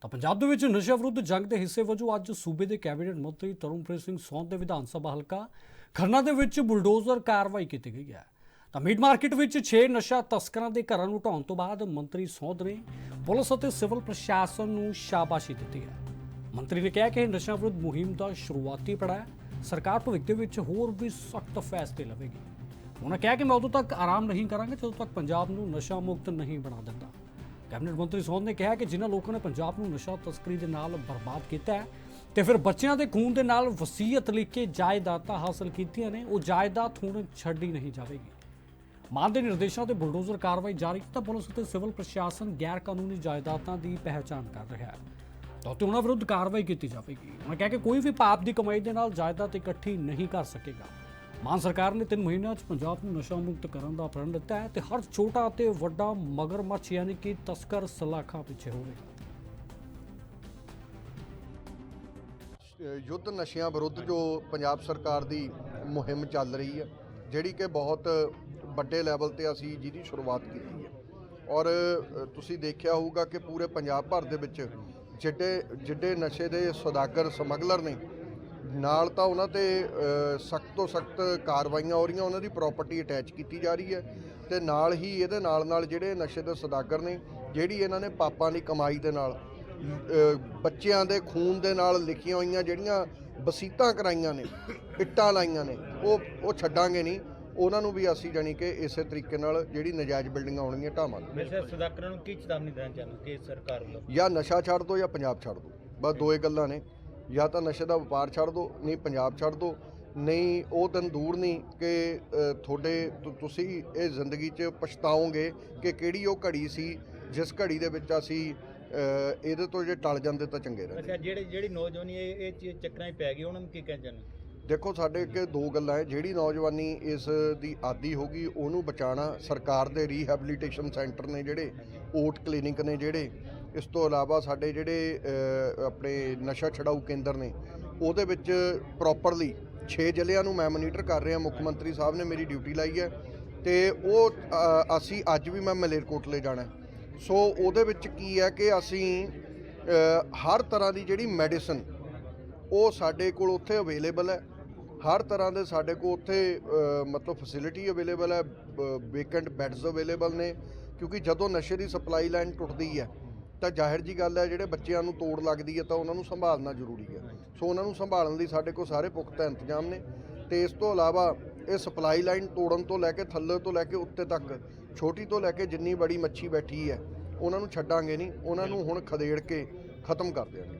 ਤਾਂ ਪੰਜਾਬ ਦੇ ਵਿੱਚ ਨਸ਼ਾ ਵਿਰੁੱਧ ਜੰਗ ਦੇ ਹਿੱਸੇ ਵਜੋਂ ਅੱਜ ਸੂਬੇ ਦੇ ਕੈਬਨਿਟ ਮੰਤਰੀ ਤਰੁਣਪ੍ਰੀਤ ਸਿੰਘ ਸੌਂਦ ਦੇ ਵਿਧਾਨ ਸਭਾ ਹਲਕਾ ਖੰਨਾ ਦੇ ਵਿੱਚ ਬੁਲਡੋਜ਼ਰ ਕਾਰਵਾਈ ਕੀਤੀ ਗਈ ਹੈ। ਤਾਂ ਮੀਟ ਮਾਰਕੀਟ ਵਿੱਚ 6 ਨਸ਼ਾ ਤਸਕਰਾਂ ਦੇ ਘਰਾਂ ਨੂੰ ਢਾਉਣ ਤੋਂ ਬਾਅਦ ਮੰਤਰੀ ਸੌਂਦ ਨੇ ਪੁਲਿਸ ਅਤੇ ਸਿਵਲ ਪ੍ਰਸ਼ਾਸਨ ਨੂੰ ਸ਼ਾਬਾਸ਼ੀ ਦਿੱਤੀ ਹੈ। ਮੰਤਰੀ ਨੇ ਕਿਹਾ ਕਿ ਇਹ ਨਸ਼ਾ ਵਿਰੁੱਧ ਮੁਹਿੰਮ ਦਾ ਸ਼ੁਰੂਆਤੀ ਪੜਾਅ ਸਰਕਾਰ ਭਵਿੱਖ ਦੇ ਵਿੱਚ ਹੋਰ ਵੀ ਸਖਤ ਫੈਸਲੇ ਲਵੇਗੀ। ਉਹਨਾਂ ਕਿਹਾ ਕਿ ਮੈਂ ਉਦੋਂ ਤੱਕ ਆਰਾਮ ਨਹੀਂ ਕਰਾਂਗਾ ਜਦੋਂ ਤੱਕ ਪੰਜਾਬ ਨੂੰ ਨਸ਼ਾ ਮੁਕਤ ਨਹੀਂ ਬਣਾ ਦਿੰਦਾ। ਕੈਬਨਿਟ ਮੰਤਰੀ ਸੌਂਦ ਨੇ ਕਿਹਾ ਕਿ ਜਿਨ੍ਹਾਂ ਲੋਕਾਂ ਨੇ ਪੰਜਾਬ ਨੂੰ ਨਸ਼ਾ ਤਸਕਰੀ ਦੇ ਨਾਲ ਬਰਬਾਦ ਕੀਤਾ ਹੈ ਤੇ ਫਿਰ ਬੱਚਿਆਂ ਦੇ ਖੂਨ ਦੇ ਨਾਲ ਵਸੀਅਤ ਲਿਖ ਕੇ ਜਾਇਦਾਦਾਂ ਹਾਸਲ ਕੀਤੀਆਂ ਨੇ, ਉਹ ਜਾਇਦਾਦ ਹੁਣ ਛੱਡੀ ਨਹੀਂ ਜਾਵੇਗੀ। ਮਾਨ ਦੇ ਨਿਰਦੇਸ਼ਾਂ ਤੇ ਬੁਲਡੋਜ਼ਰ ਕਾਰਵਾਈ ਜਾਰੀ, ਤਾਂ ਪੁਲਿਸ ਅਤੇ ਸਿਵਲ ਪ੍ਰਸ਼ਾਸਨ ਗੈਰ ਕਾਨੂੰਨੀ ਜਾਇਦਾਦਾਂ ਦੀ ਪਹਿਚਾਣ ਕਰ ਰਿਹਾ ਹੈ। ਤਾਂ ਉਹਨਾਂ ਵਿਰੁੱਧ ਕਾਰਵਾਈ ਕੀਤੀ ਜਾਵੇਗੀ। ਉਹਨਾਂ ਕਿਹਾ ਕਿ ਕੋਈ ਵੀ ਪਾਪ ਦੀ ਕਮਾਈ ਦੇ ਨਾਲ ਜਾਇਦਾਦ ਇਕੱਠੀ ਨਹੀਂ ਕਰ ਸਕੇਗਾ। ਮਾਨ ਸਰਕਾਰ ਨੇ ਤਿੰਨ ਮਹੀਨਿਆਂ 'ਚ ਪੰਜਾਬ ਨੂੰ ਨਸ਼ਾ ਮੁਕਤ ਕਰਨ ਦਾ ਪ੍ਰਣ ਦਿੱਤਾ ਹੈ ਤੇ ਹਰ ਛੋਟਾ ਅਤੇ ਵੱਡਾ ਮਗਰਮੱਛ ਯਾਨੀ ਕਿ ਤਸਕਰ ਸਲਾਖਾਂ ਪਿੱਛੇ ਹੋਵੇ ਯੁੱਧ ਨਸ਼ਿਆਂ ਵਿਰੁੱਧ ਜੋ ਪੰਜਾਬ ਸਰਕਾਰ ਦੀ ਮੁਹਿੰਮ ਚੱਲ ਰਹੀ ਹੈ, ਜਿਹੜੀ ਕਿ ਬਹੁਤ ਵੱਡੇ ਲੈਵਲ ਤੇ ਅਸੀਂ ਜਿਹਦੀ ਸ਼ੁਰੂਆਤ ਕੀਤੀ ਹੈ। ਔਰ ਤੁਸੀਂ ਦੇਖਿਆ ਹੋਊਗਾ ਕਿ ਪੂਰੇ ਪੰਜਾਬ ਭਰ ਦੇ ਵਿੱਚ ਜਿੱਡੇ ਜਿੱਡੇ ਨਸ਼ੇ ਦੇ ਸੌਦਾਗਰ ਸਮਗਲਰ ਨੇ ਨਾਲ ਤਾਂ ਉਹਨਾਂ ਤੇ ਸਖਤ ਤੋਂ ਸਖਤ ਕਾਰਵਾਈਆਂ ਹੋ ਰਹੀਆਂ ਉਹਨਾਂ ਦੀ ਪ੍ਰਾਪਰਟੀ ਅਟੈਚ ਕੀਤੀ ਜਾ ਰਹੀ ਹੈ ਤੇ ਨਾਲ ਹੀ ਇਹਦੇ ਨਾਲ ਨਾਲ ਜਿਹੜੇ ਨਸ਼ੇ ਦੇ ਸੌਦਾਗਰ ਨੇ ਜਿਹੜੀ ਇਹਨਾਂ ਨੇ ਪਾਪਾਂ ਦੀ ਕਮਾਈ ਦੇ ਨਾਲ ਬੱਚਿਆਂ ਦੇ ਖੂਨ ਦੇ ਨਾਲ ਲਿਖੀਆਂ ਹੋਈਆਂ ਜਿਹੜੀਆਂ ਵਸੀਤਾਂ ਕਰਾਈਆਂ ਨੇ ਇੱਟਾਂ ਲਾਈਆਂ ਨੇ ਉਹ ਉਹ ਛੱਡਾਂਗੇ ਨਹੀਂ ਉਹਨਾਂ ਨੂੰ ਵੀ ਅਸੀਂ ਜਾਣੀ ਕਿ ਇਸੇ ਤਰੀਕੇ ਨਾਲ ਜਿਹੜੀ ਨਜਾਇਜ਼ ਬਿਲਡਿੰਗਾਂ ਹੋਣਗੀਆਂ ਢਾਵਾਂਗੇ। ਵੈਸੇ ਸਦਾਕਰਾਂ ਨੂੰ ਕੀ ਚੇਤਾਵਨੀ ਦੇਣਾ ਚਾਹੁੰਦੇ ਕਿ ਸਰਕਾਰ ਵੱਲੋਂ? ਜਾਂ ਨਸ਼ਾ ਛੱਡ ਦਿਓ ਜਾਂ ਪੰਜਾਬ ਛੱਡ ਦਿਓ ਬਸ ਦੋ ਹੀ ਗੱਲਾਂ ਨੇ। ਜਾਂ ਤਾਂ ਨਸ਼ੇ ਦਾ ਵਪਾਰ ਛੱਡ ਦਿਓ ਨਹੀਂ ਪੰਜਾਬ ਛੱਡ ਦਿਓ ਨਹੀਂ ਉਹ ਦਿਨ ਦੂਰ ਨਹੀਂ ਕਿ ਤੁਹਾਡੇ ਤੁਸੀਂ ਇਹ ਜ਼ਿੰਦਗੀ 'ਚ ਪਛਤਾਓਗੇ ਕਿ ਕਿਹੜੀ ਉਹ ਘੜੀ ਸੀ ਜਿਸ ਘੜੀ ਦੇ ਵਿੱਚ ਅਸੀਂ ਇਹਦੇ ਤੋਂ ਜੇ ਟਲ ਜਾਂਦੇ ਤਾਂ ਚੰਗੇ ਰਹਿੰਦੇ। ਅੱਛਾ ਜਿਹੜੇ ਜਿਹੜੀ ਨੌਜਵਾਨੀ ਇਹ ਇਹ ਚੀਜ਼ ਚੱਕਰਾਂ 'ਚ ਪੈ ਗਈ ਉਹਨਾਂ ਨੂੰ ਕੀ ਕਹਿਣਾ ਚਾਹੁੰਦੇ ਦੇਖੋ ਸਾਡੇ ਅੱਗੇ ਦੋ ਗੱਲਾਂ ਹੈ ਜਿਹੜੀ ਨੌਜਵਾਨੀ ਇਸ ਦੀ ਆਦੀ ਹੋਗੀ ਉਹਨੂੰ ਬਚਾਉਣਾ ਸਰਕਾਰ ਦੇ ਰੀਹੈਬਿਲਿਟੇਸ਼ਨ ਸੈਂਟਰ ਨੇ ਜਿਹੜੇ ਓਟ ਕਲੀਨਿਕ ਨੇ ਜਿਹੜੇ ਇਸ ਤੋਂ ਇਲਾਵਾ ਸਾਡੇ ਜਿਹੜੇ ਆਪਣੇ ਨਸ਼ਾ ਛਡਾਊ ਕੇਂਦਰ ਨੇ, ਉਹਦੇ ਵਿੱਚ ਪ੍ਰੋਪਰਲੀ 6 ਜ਼ਿਲ੍ਹਿਆਂ ਨੂੰ ਮੈਂ ਮੋਨੀਟਰ ਕਰ ਰਿਹਾ, ਮੁੱਖ ਮੰਤਰੀ ਸਾਹਿਬ ਨੇ ਮੇਰੀ ਡਿਊਟੀ ਲਾਈ ਹੈ, ਤੇ ਉਹ ਅਸੀਂ ਅੱਜ ਵੀ ਮੈਂ ਮਲੇਰਕੋਟਲੇ ਜਾਣਾ ਸੋ ਉਹਦੇ ਵਿੱਚ ਕੀ ਹੈ ਕਿ ਅਸੀਂ ਹਰ ਤਰ੍ਹਾਂ ਦੀ ਜਿਹੜੀ ਮੈਡੀਸਨ ਉਹ ਸਾਡੇ ਕੋਲ ਉੱਥੇ ਅਵੇਲੇਬਲ ਹੈ। ਹਰ ਤਰ੍ਹਾਂ ਦੇ ਸਾਡੇ ਕੋਲ ਉੱਥੇ ਮਤਲਬ ਫੈਸਿਲਿਟੀ ਅਵੇਲੇਬਲ ਹੈ ਵੇਕੈਂਟ ਬੈੱਡਸ ਅਵੇਲੇਬਲ ਨੇ, ਕਿਉਂਕਿ ਜਦੋਂ ਨਸ਼ੇ ਦੀ ਸਪਲਾਈ ਲਾਈਨ ਟੁੱਟਦੀ ਹੈ ਤਾਂ ਜ਼ਾਹਿਰ ਜੀ ਗੱਲ ਹੈ, ਜਿਹੜੇ ਬੱਚਿਆਂ ਨੂੰ ਤੋੜ ਲੱਗਦੀ ਹੈ ਤਾਂ ਉਹਨਾਂ ਨੂੰ ਸੰਭਾਲਣਾ ਜ਼ਰੂਰੀ ਹੈ। ਸੋ ਉਹਨਾਂ ਨੂੰ ਸੰਭਾਲਣ ਲਈ ਸਾਡੇ ਕੋਲ ਸਾਰੇ ਪੁਖਤਾ ਇੰਤਜ਼ਾਮ ਨੇ। ਤੇ ਇਸ ਤੋਂ ਇਲਾਵਾ ਇਹ ਸਪਲਾਈ ਲਾਈਨ ਤੋੜਨ ਤੋਂ ਲੈ ਕੇ ਥੱਲੇ ਤੋਂ ਲੈ ਕੇ ਉੱਤੇ ਤੱਕ, ਛੋਟੀ ਤੋਂ ਲੈ ਕੇ ਜਿੰਨੀ ਬੜੀ ਮੱਛੀ ਬੈਠੀ ਹੈ, ਉਹਨਾਂ ਨੂੰ ਛੱਡਾਂਗੇ ਨਹੀਂ, ਉਹਨਾਂ ਨੂੰ ਹੁਣ ਖਦੇੜ ਕੇ ਖਤਮ ਕਰ ਦਿਆਂਗੇ।